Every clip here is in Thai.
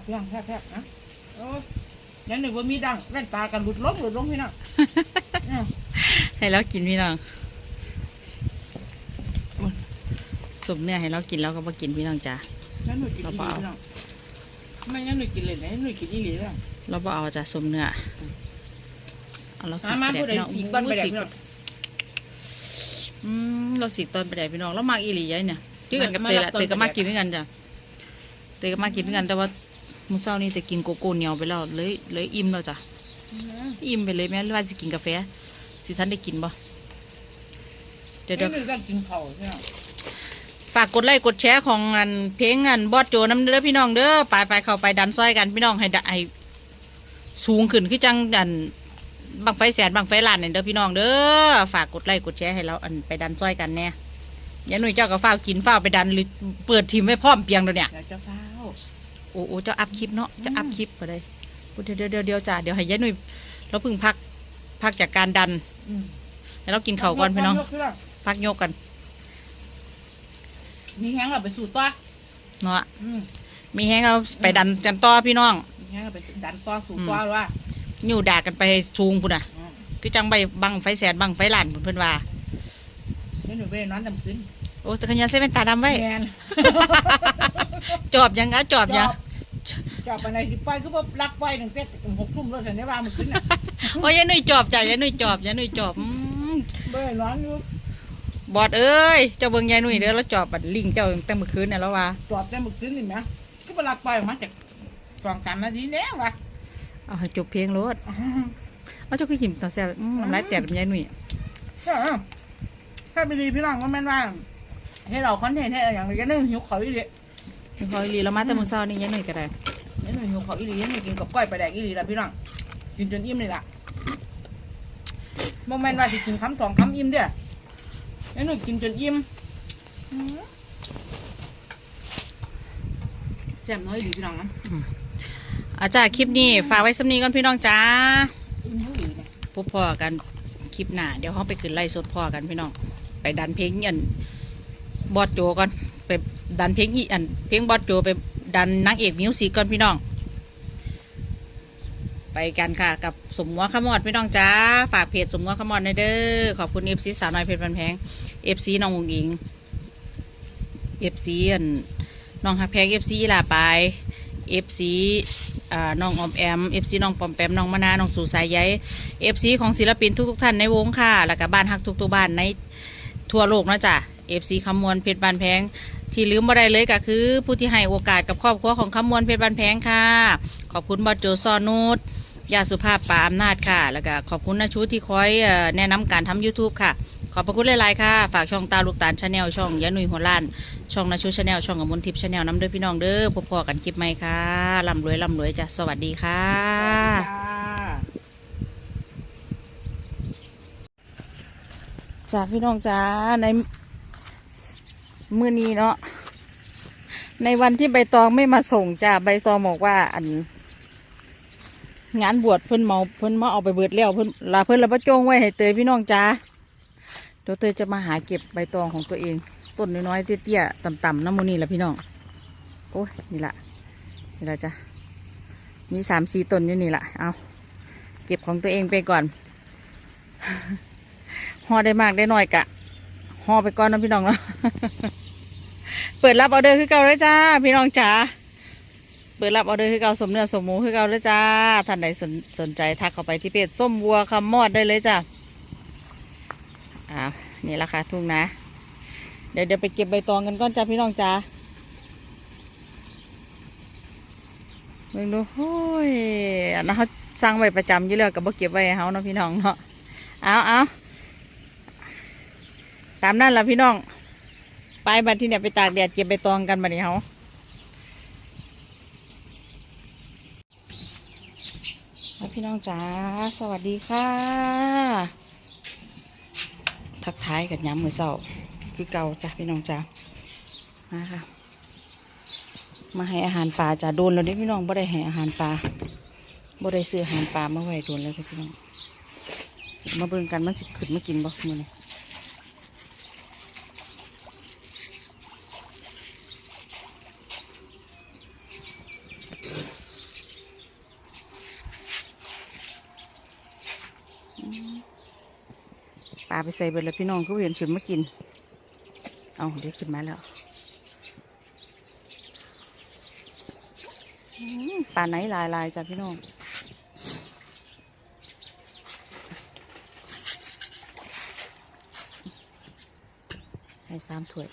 บย่างแทบๆนะโอ้ยยันหนึ่งว่ามีดังแว่นตากันหลุดล้มหลุดลงพี่น้องเนี่ยให้เรากินพี่น้องสมเนื้อให้เรากินเราก็มากินพี่น้องจ้ายันหนุ่ยกินอีหลีพี่น้องไม่ยันหนุ่ยกินเลยนะยันหนุ่ยกินอีหลีแล้วเราบ่เอาจ้ะสมเนื้อเอาเราสีมามาไปผู้แดใดกพี่น้องสีก้อนไปแดกสีพี่น้องอืมเราสีตอนไปแดกพี่น้องเรามากอีหลียัยเนี่ยชื่อกันกับเตยละเตยก็มากกินด้วยกันจ้ะเตยก็มากกินด้วยกันแต่ว่า มื้อเช้านี่แต่กินโกโก้เหนียวไปแล้วเลยเลยอิ่มแล้วจ้ะอิ่มไปเลยแม่ว่าจะกินกาแฟสิท่านได้กินบ่เดี๋ยวเดี๋ยวยันหนุ่ยก็กินเข่าวพี่น้องฝากกดไลค์กดแชร์ของอันเพลงอันบอสโจน้ำเด้อพี่น้องเด้อไปไปเข้าไปดันซอยกันพี่น้องให้ได้ให้สูงขึ้นคือจังดันบังไฟแสนบังไฟล้านเนี่ยเด้อพี่น้องเด้อฝากกดไลค์กดแชร์ให้เราอันไปดันซอยกันแน่อย่าหนุ่ยเจ้าก็ฝ้าวกินฝ้าวไปดันหรือเปิดทีมไว้พร้อมเปียงเดี๋ยวเนี่ย อยากจะเฝ้าโอ้โอ้เจ้าอัพคลิปเนาะเจะอัพอืมคลิปไปเลยโอ้เดี๋ยวเดี๋ยวเดี๋ยวเดี๋ยวจ้าเดี๋ยวให้ยายหนุ่ยเราเพิ่งพักพักจากการดันอืมให้เรากินข้าวก่อนพี่น้องยกพี่น้องพักโยกกันมีแห้งเราไปสู่ตัวเนาะอืมมีแห้งเราไปดันกันต่อพี่น้องมีแห้งเราไปดันตัวสู่ตัวว่าอยู่ด่ากันไปสูงพุ่นอะอืมคือจังใบบังไฟแสนบังไฟล้านพุ่นเพิ่นว่ายันหนุ่ยไปนอนจำคืนโอ้แต่ขยันใส่แว่นตาดำไว้แมนจอบยังอะจอบยัง จอบไปในที่ไปคือว่ารักไปตั้งแต่หกทุ่มแล้วฉันได้ว่ามันขึ้นน่ะโอ้ยยายหนุ่ยจอบจ้ะยายหนุ่ยจอบยายหนุ่ยจอบอืมเบื่อร้อนอยู่บอดเอ้ยเจ้าเบิ่งยายหนุ่ยเด้อแล้วจอบบัดลิงเจ้าตั้งแต่เมื่อคืนน่ะแล้วว่าจอบแต่มึกขึ้นนี่ไหมคือว่ารักไปออกมาจากสองสามนาทีแล้ววะเอาให้จบเพลงรถเอาเจ้าคือหิมตาแซ่บอืมน้ำลายแตกกับยายหนุ่ยถ้าไปดีพี่น้องก็แม่นว่าให้เราคอนเทนต์ให้อย่างไรก็นึ่งหิวเขาอีหลีพออีหลีแล้วมาแต่มื้อเช้านี่ยายหนุ่ยก็ได้ นี่หนึ่งหิวเขาอีหลีนี่กินกับก้อยไปลาแดกอีหลีละพี่น้องกินจนอิ่มเลยล่ะโมเมนต์ว่าจะกินคำสองคำอิ่มเด้อนี่หนูกินจนอิ่มอืมแซ่บน้อยอีหลีพี่น้องนะอาจารย์คลิปนี้ฝากไว้สำนีก่อนพี่น้องจ้าอิ่มเท่าอีเนี่ยพบพ่อกันคลิปหน้าเดี๋ยวเขาไปขึ้นไล่สดพ่อกันพี่น้องไปดันเพลงอันบอดโจก่อนไปดันเพลงอีอันเพลงบอดโจไป ดันนางเอกมิวสิกก่อนพี่น้อง ไปกันค่ะ กับสมหัวขมอดพี่น้องจ้าฝากเพจสมหัวขมอดในเด้อขอบคุณเอฟซีสาวน้อยเพชรพันแพงเอฟซีน้องวงอิงเอฟซีอันน้องฮักแพงเอฟซีลาไปเอฟซีน้องอมแอมเอฟซีน้องปอมแปมน้องมะนาน้องสู่สายใยเอฟซีของศิลปินทุกๆท่านในวงค่ะ แล้วก็บ้านฮักทุกๆบ้านในทั่วโลกนะจ้ะเอฟซีคำมวลเพชรบานแพง ที่ลืมบ่ได้เลยก็คือ ผู้ที่ให้โอกาสกับครอบครัวของคำมวลเพชรบานแพงค่ะ ขอบคุณบอสโจซอนูดยาสุภาพปาอำนาจค่ะ แล้วก็ขอบคุณนาชูที่คอยเอ่อแนะนำการทำ YouTube ค่ะ ขอบพระคุณหลายๆค่ะ ฝากช่องตาลูกตาลชาแนลช่องยาหนุ่ยหัวล้าน ช่องนาชูชาแนลช่องกับมนทิพย์ชาแนลน้ำเด้อพี่น้องเด้อพบพอกันคลิปใหม่ค่ะร่ำรวยร่ำรวยจ้ะสวัสดีค่ะสวัสดีค่ะจ้าพี่น้องจ้าใน มือนี้เนาะในวันที่ใบตองไม่มาส่งจ้าใบตองบอกว่า อัน งานบวชเพิ่นเมาเพิ่นมาเอาไปเบิดแล้วเพิ่นลาเพิ่นละประจงไว้ให้เตยพี่น้องจ้าเดี๋ยวเตยจะมาหาเก็บใบตองของตัวเอง ต้นน้อยๆเตี้ยๆต่ำๆน้ำมูนี่แหละพี่น้องโอ้ยนี่ละนี่ละจ้ะมีสามสี่ต้นอยู่นี่ละเอาเก็บของตัวเองไปก่อนห่อได้มากได้น้อยกะ ห่อไปก่อนนะพี่น้องเนาะเปิดรับออเดอร์คือเก่าเลยจ้า พี่น้องจ๋าเปิดรับออเดอร์คือเก่าสมเนื้อสมหมูคือเก่าเลยจ้าท่านใดสนสนใจทักเข้าไปที่เพจส้มวัวคำมอดได้เลยจ้าอ่าวนี่ละค่ะทุ่งนะ เดี๋ยวเดี๋ยวไปเก็บใบตองกันก่อนจ้าพี่น้องจ้าเบิ่งดูโอ้ยอันนั้นเขาสร้างไว้ประจำอยู่แล้วกับบ่เก็บไว้ให้เขาเนาะพี่น้องเนาะเอาเอาามนั่นละพี่น้อง ไปบัดที่เนี่ยไปตากแดดเก็บใบตองกันบัดนี้เขาแล้วพี่น้องจ๋าสวัสดีค่ะ ทักทายกันย้ำมือเศร้าคือเก่าจ้ะพี่น้องจ๋ามาค่ะ มาให้อาหารปลาจ้ะโดนแล้วเด้พี่น้องบ่ได้ให้อาหารปลาบ่ได้ซื้ออาหารปลามาไว้โดนแล้วพี่น้องมาเบิ่งกันมันสิขึ้นมากินบ่มื้อนี้าไปใส่เบิดแล้วพี่น้องก็เห็นขึ้นมากิน เอาเดี๋ยวขึ้นมาแล้วปลาไหนลายลายจ้ะพี่น้องให้สามถ้วย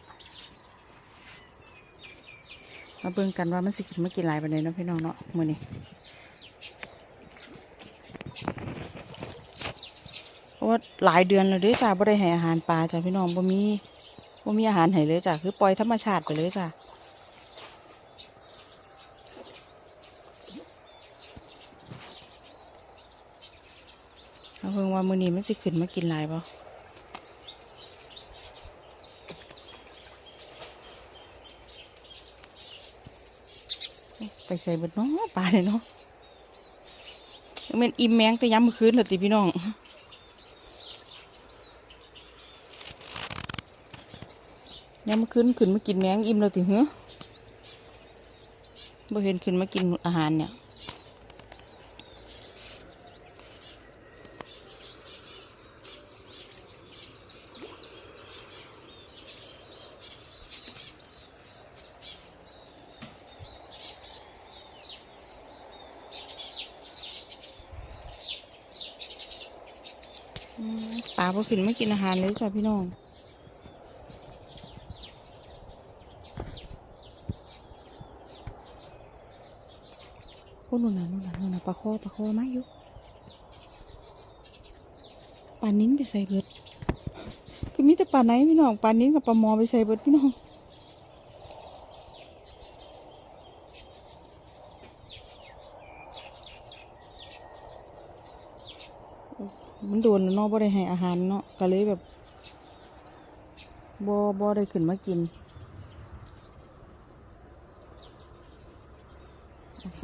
มาเบิ่งกันว่ามันสิกินมากินลายไปานใดเนาะพี่น้องเนาะมือนี้ เพ ราะว่าหลายเดือนแล้วเด้อจ้าบ่ได้ให้อาหารปลาจ้ะพี่น้องบ่มีบ่มีอาหารให้เลยจ้ะคือปล่อยธรรมชาติไปเลยจ้ะเอาเพิ่งว่ามื้อนี้มันสิขึ้นมากินหลายบ่ไปใส่เบิดเนาะปลาเลยเนาะม่นอิ่มแมงแต่ย้ำมื้อคืนแล้วติพี่น้อง ยังมาขึ้นขึ้นมากินแมงอิ่มแล้วติเหรอบ่เห็นขึ้นมากินอาหารเนี่ยปลาบ่ขึ้นมากินอาหารเลยจ้ะพี่น้อง อ้นู่นน่ะนู่นน่ะนู่นน่ะปลาคอปลาคอมาอยู่ปลานิ้นไปใส่เบิด คือมีแต่ปลาไหนพี่น้องปลานิ้นกับปลาหมอไปใส่เบิดพี่น้องมันโดนเนาะบ่ได้ให้อาหารเนาะก็เลยแบบบ่บ่ได้ขึ้นมากิน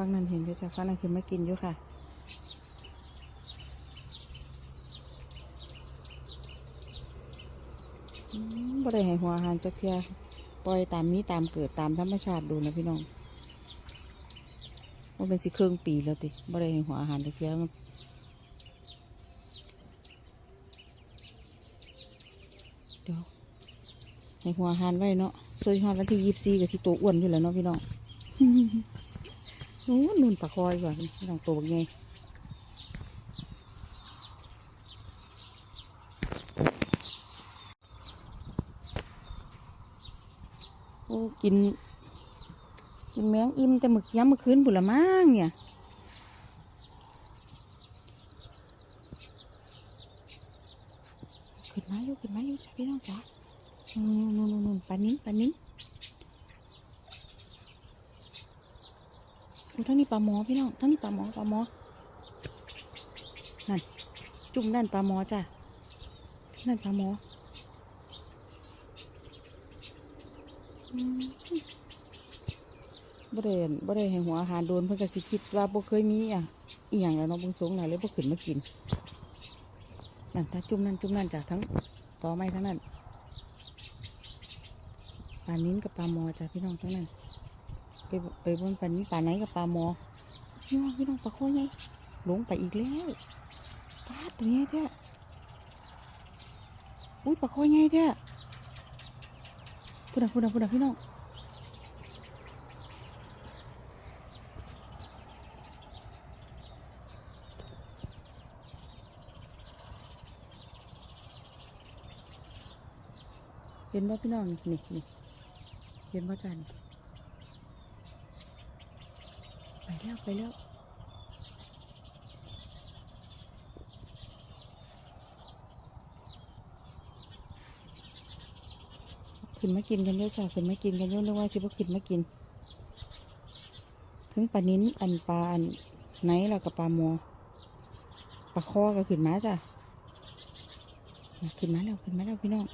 ฟังนั้นเห็นด้วยจ้ะฟังนั้นคือไมากินอยู่ค่ะบ่ได้ให้หัวอาหารจักเทียปล่อยตามนี้ตามเกิดตามธรรมชาติดูนะพี่น้องว่าเป็นสิเครื่องปีแล้วติบ่ได้ให้หัวอาหารจักเทียมันเดี๋ยวให้หัวอาหารไว้เนาะโซยฮอดวันที่ยี่สิบสี่กับสิตัวอ้วนอยู่แล้วเนาะพี่น้อง นู้นนู่นปลาคอยว่ะพี่น้องตัวบักไงโอ้กิน กินแมงอิ่มแต่หมึกย้ำเมื่อคืนบุละมั่งเนี่ยขึ้นมาอยู่ขึ้นมาอยู่จ้ะพี่น้องจ้ะนู่นนู่นนู่นนู่นปลานิ้นปลานิ้น อ้ทั้งนี้ปลาหมอพี่น้องทั้งนี้ปลาหมอปลาหมอนั่นจุ่มนั่นปลาหมอจ้ะนั่นปลาหมอบ่ได้อั่นบ่ได้ให้หัวอาหารโดนเพิ่นก็สิคิดว่าบ่เคยมีอะอีหยังแล้วเนาะเบิ่งสงน่ะเลยบ่ขึ้นมากินนั่นถ้าจุ่มนั่นจุ่มนั่นจ้ะทั้งต่อไม้ทั้งนั้นปลานิ้นกับปลาหมอจ้ะพี่น้องทั้งนั้น ไปบไปบนปลานี้ปลาไหนกับปลาหมอพี่น้องพี่น้องปลาโค้งไงลงไปอีกแล้วปลาตัวนี้แท้อุ้ยปลาโค้งไงแท้พูดนะพูดนะพูดนะพี่น้องเห็นว่าพี่น้องนี่นี่เห็นว่าจัน ไปแล้วไปแล้วขึ้นมากินกันเยอะจ้ะขึ้นมากินกันเยอะนึกว่าคิดว่าขึ้นมากิน ถึงปลานิ้นอันปลาอันไหนแล้วกับปลาหมอปลาคอก็ขึ้นมาจ้ะขึ้นมาแล้วขึ้นมาแล้วพี่น้อง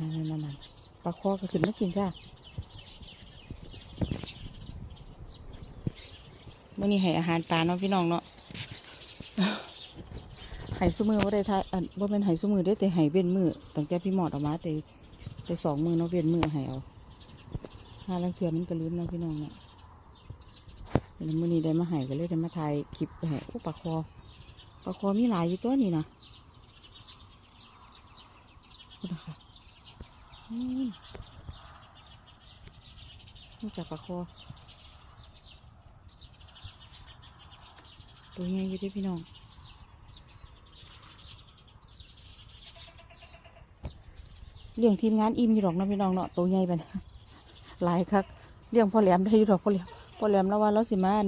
นั่นนั่นนั่นนั่นปลาคอก็ขึ้นมากินจ้ามื่อนี้ให้อาหารปลาเนาะพี่น้องเนาะไห้ซุมือว่าได้ทายอันว่าเป็นไห้ซุมือได้แต่ไห้เว้นมือตั้งแต่พี่หมอดออกมาแต่ไปสองมือเนาะเวียนมือให้เอาถ้าลังเทือมันก็ลืมเนาะพี่น้องเนาะแล้วมื้อนี้ได้มาให้ก็เลยได้มาถ่ายคลิปไปให้โอ้ปลาคอปลาคอมีหลายอยู่ตัวนี่นะนี่นะคะอืม นี่จากปลาคอ ตัวใหญ่อยู่เด้วยพี่น้องเลี้ยงทีมงานอิ่มอยู่ดอกนะพี่น้องเนาะตัวใหญ่ไปหลายคักเลี้ยงพ่อแหลมได้อยู่ดอกพ่อแหลมพ่อแหลมแล้วว่าเราสิมาน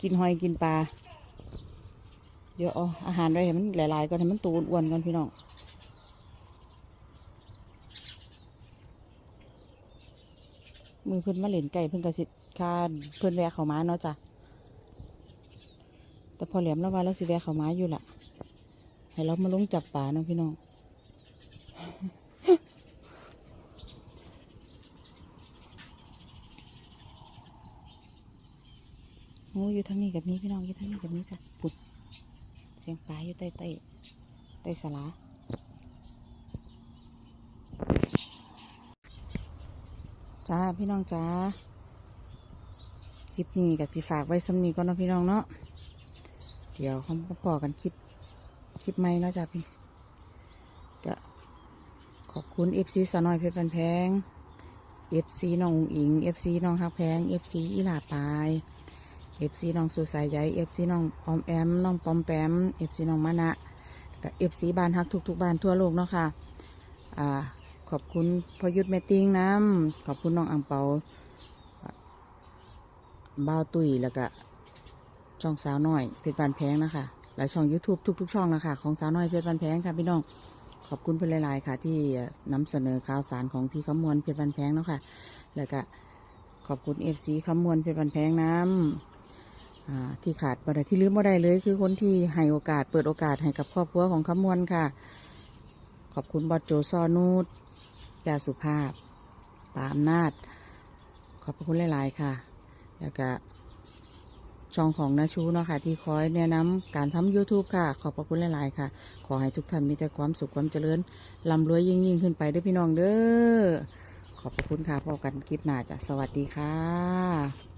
กินหอยกินปลาเดี๋ยวเอาอาหารไว้ให้มันหลายๆก่อนให้มันตูอ้วนก่อนพี่น้อง มือเพิ่นมาเล่นไก่เพิ่นกระสิคาเพิ่นแวะเขามาเนาะจ้ะแต่พอแหลมแล้วว่าเราสิแวะเขามาอยู่ล่ะ ให้เรามาลงจับปลาเนาะพี่น้องโอ้อยู่ทางนี้กับนี้พี่น้องอยู่ทางนี้กับนี้จ้ะปุดเสียงปลาอยู่ใต้ใต้ใต้สลา จ้าพี่น้องจ้าคลิปนี้กับสิฝากไว้สำนีก่อนนะพี่น้องเนาะเดี๋ยวเขาพอกันคลิปคลิปใหม่เนาะจ้าพี่ก็ขอบคุณเอฟซีสาวน้อยเพชรบันแพงเอฟซีน้องอิงเอฟซีน้องฮักแพงเอฟซีอีหลาปายเอฟซีน้องสุสายใยเอฟซีน้องออมแอมน้องปอมแปมเอฟซีน้องมะนะกับเอฟซีบ้านฮักทุกๆบ้านทั่วโลกเนาะค่ะอ่า ขอบคุณพยุทธแมตติ้งน้ำขอบคุณน้องอังเปาบ้าวตุยแล้วก็ช่องสาวน้อยเพชรบานแพงนะคะหลายช่อง YouTube ทุก ๆ ช่องนะคะของสาวน้อยเพชรบานแพงค่ะพี่น้องขอบคุณเพื่อนหลาย ๆ ค่ะ ที่นำเสนอข่าวสารของพี่ขมวลเพชรบานแพงเนาะค่ะ แล้วก็ขอบคุณเอฟซีขมวลเพชรบานแพงน้ำอ่าที่ขาดบ่ได้ที่ลืมบ่ได้เลย คือคนที่ให้โอกาสเปิดโอกาสให้กับครอบครัวของขมวนค่ะ ขอบคุณบอสโจซอนูด ยาสุภาพปาอำนาจ ขอบพระคุณหลาย ๆ ค่ะ แล้วก็ช่องของนาชูเนาะค่ะ ที่คอยแนะนำการทำ YouTube ค่ะ ขอบพระคุณหลาย ๆ ค่ะ ขอให้ทุกท่านมีแต่ความสุขความเจริญร่ำรวยยิ่งยิ่งๆขึ้นไปด้วยพี่น้องเด้อขอบพระคุณค่ะพบกันคลิปหน้าจ้ะสวัสดีค่ะ